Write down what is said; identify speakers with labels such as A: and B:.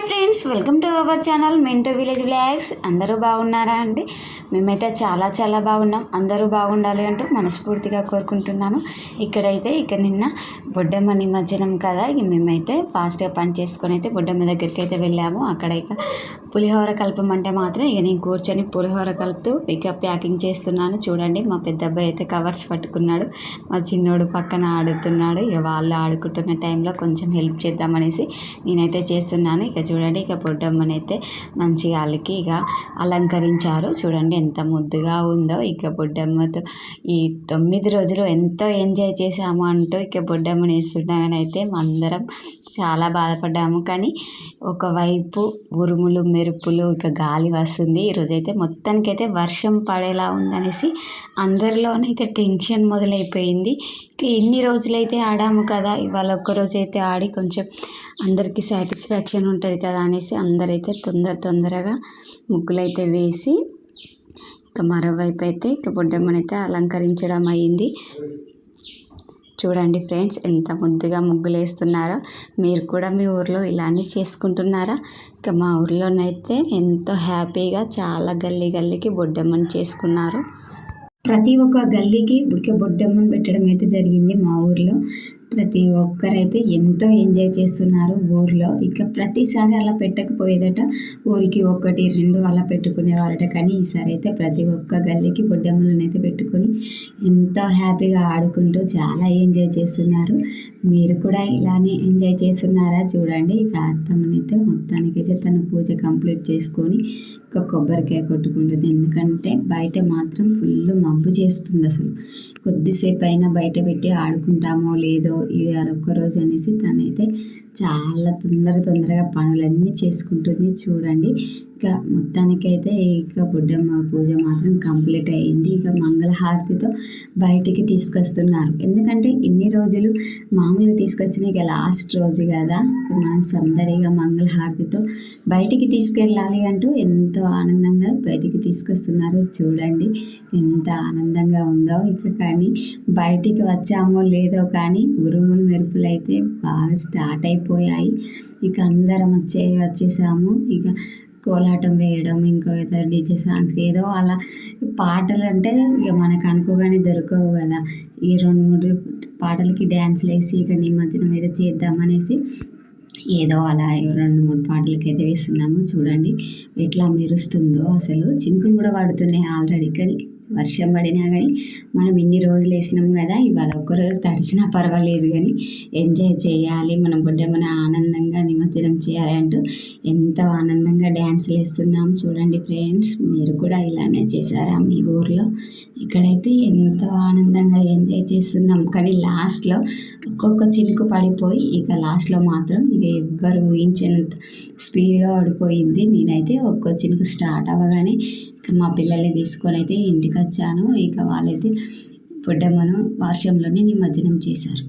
A: Hi friends welcome to our channel mento village blogs అందరూ బాగున్నారా అండి? మేమైతే చాలా చాలా బాగున్నాం. అందరూ బాగుండాలి అంటూ మనస్ఫూర్తిగా కోరుకుంటున్నాను. ఇక్కడైతే ఇక నిన్న బొడ్డమ్మ నిమజ్జనం కదా ఇక మేమైతే ఫాస్ట్గా పని చేసుకొని అయితే బొడ్డమ్మ దగ్గరికి అయితే వెళ్ళాము. అక్కడ ఇక పులిహోర కలపమంటే మాత్రం ఇక నేను కూర్చొని పులిహోర కలుపుతూ ఇక ప్యాకింగ్ చేస్తున్నాను. చూడండి మా పెద్ద అబ్బాయి అయితే కవర్స్ పట్టుకున్నాడు. మా చిన్నోడు పక్కన ఆడుతున్నాడు. ఇక వాళ్ళు ఆడుకుంటున్న టైంలో కొంచెం హెల్ప్ చేద్దామనేసి నేనైతే చేస్తున్నాను. ఇక చూడండి ఇక బొడ్డమ్మని అయితే మంచిగా వాళ్ళకి ఇక అలంకరించారు. చూడండి ఎంత ముద్దుగా ఉందో ఇక బొడ్డమ్మతో ఈ తొమ్మిది రోజులు ఎంతో ఎంజాయ్ చేసాము అంటూ ఇక బొడ్డమ్మని వేస్తున్నానైతే. అందరం చాలా బాధపడ్డాము. కానీ ఒకవైపు ఉరుములు మెరుపులు ఇక గాలి వస్తుంది. ఈరోజైతే మొత్తానికైతే వర్షం పడేలా ఉందనేసి అందరిలోనైతే టెన్షన్ మొదలైపోయింది. ఇక ఎన్ని రోజులైతే ఆడాము కదా. ఇవాళ ఒక్కరోజు అయితే ఆడి కొంచెం అందరికీ సాటిస్ఫాక్షన్ ఉంటుంది కదా అనేసి అందరైతే తొందర తొందరగా ముగ్గులైతే వేసి ఇక మరోవైపు అయితే ఇక బొడ్డమ్మనైతే అలంకరించడం అయ్యింది చూడండి ఫ్రెండ్స్ ఎంత ముద్దుగా ముగ్గులు వేస్తున్నారో మీరు కూడా మీ ఊర్లో ఇలానే చేసుకుంటున్నారా? ఇక మా ఊర్లోనైతే ఎంతో హ్యాపీగా చాలా గల్లీ గల్లీకి బొడ్డమ్మని చేసుకున్నారు. ప్రతి ఒక్క గల్లీకి ఇక బొడ్డమ్మను పెట్టడం అయితే జరిగింది మా ఊర్లో. ప్రతి ఒక్కరైతే ఎంతో ఎంజాయ్ చేస్తున్నారు ఊర్లో. ఇంకా ప్రతిసారి అలా పెట్టకపోయేదట. ఊరికి ఒకటి రెండు అలా పెట్టుకునేవారట. కానీ ఈసారి అయితే ప్రతి ఒక్క గల్లీకి బొడ్డమ్మలను అయితే పెట్టుకొని ఎంతో హ్యాపీగా ఆడుకుంటూ చాలా ఎంజాయ్ చేస్తున్నారు. మీరు కూడా ఇలానే ఎంజాయ్ చేస్తున్నారా చూడండి. ఇక అత్తమ్మనైతే మొత్తానికైతే తన పూజ కంప్లీట్ చేసుకొని ఇక కొబ్బరికాయ కొట్టుకుంటుంది. ఎందుకంటే బయట మాత్రం ఫుల్ మబ్బు చేస్తుంది అసలు. కొద్దిసేపు అయినా బయట పెట్టి ఆడుకుంటామో లేదో ఇది ఒక్కరోజు అనేసి తనైతే చాలా తొందర తొందరగా పనులన్నీ చేసుకుంటుంది. చూడండి. ఇక మొత్తానికైతే ఇక బుడ్డమ్మ పూజ మాత్రం కంప్లీట్ అయ్యింది. ఇక మంగళహారతితో బయటికి తీసుకొస్తున్నారు. ఎందుకంటే ఇన్ని రోజులు మామూలుగా తీసుకొచ్చిన ఇక లాస్ట్ రోజు కదా. మనం సందడిగా మంగళహారతితో బయటికి తీసుకెళ్ళాలి అంటూ ఎంతో ఆనందంగా బయటికి తీసుకొస్తున్నారు. చూడండి. ఎంత ఆనందంగా ఉందో ఇక కానీ బయటికి వచ్చామో లేదో కానీ ఉరుములు మెరుపులు అయితే బాగా స్టార్ట్ అయిపోయి అయిపోయాయి. ఇక అందరం వచ్చే వచ్చేసాము. ఇక కోలాటం వేయడం ఇంకో ఇతర డీజే సాంగ్స్ ఏదో అలా పాటలు అంటే ఇక మనకు అనుకోగానే దొరకవు కదా. ఈ రెండు మూడు పాటలకి డ్యాన్స్లు వేసి ఇక నిమజ్జనం ఏదో చేద్దామనేసి ఏదో అలా రెండు మూడు పాటలకి అయితే వేస్తున్నాము. చూడండి ఎట్లా మెరుస్తుందో అసలు. చినుకులు కూడా పడుతున్నాయి ఆల్రెడీ కానీ వర్షం పడినా కానీ మనం ఇన్ని రోజులు వేసినాం కదా ఇవాళ ఒక్కరోజు తడిసినా పర్వాలేదు కానీ ఎంజాయ్ చేయాలి మనం మన ఆనందంగా నిమజ్జనం చేయాలి అంటూ ఎంతో ఆనందంగా డ్యాన్సులు వేస్తున్నాం. చూడండి ఫ్రెండ్స్ మీరు కూడా ఇలానే చేశారా మీ ఊర్లో? ఇక్కడైతే ఎంతో ఆనందంగా ఎంజాయ్ చేస్తున్నాం. కానీ లాస్ట్లో ఒక్కొక్క చినుకు పడిపోయి ఇక లాస్ట్లో మాత్రం ఇక ఎవ్వరు ఊహించినంత స్పీడ్గా పడిపోయింది నేనైతే ఒక్కొక్క చినుకు స్టార్ట్ అవ్వగానే ఇక మా పిల్లల్ని తీసుకొని అయితే ఇంటికి వచ్చాను. ఇక వాళ్ళైతే పొడ్డమ్మను వర్షంలోనే నిమజ్జనం చేశారు.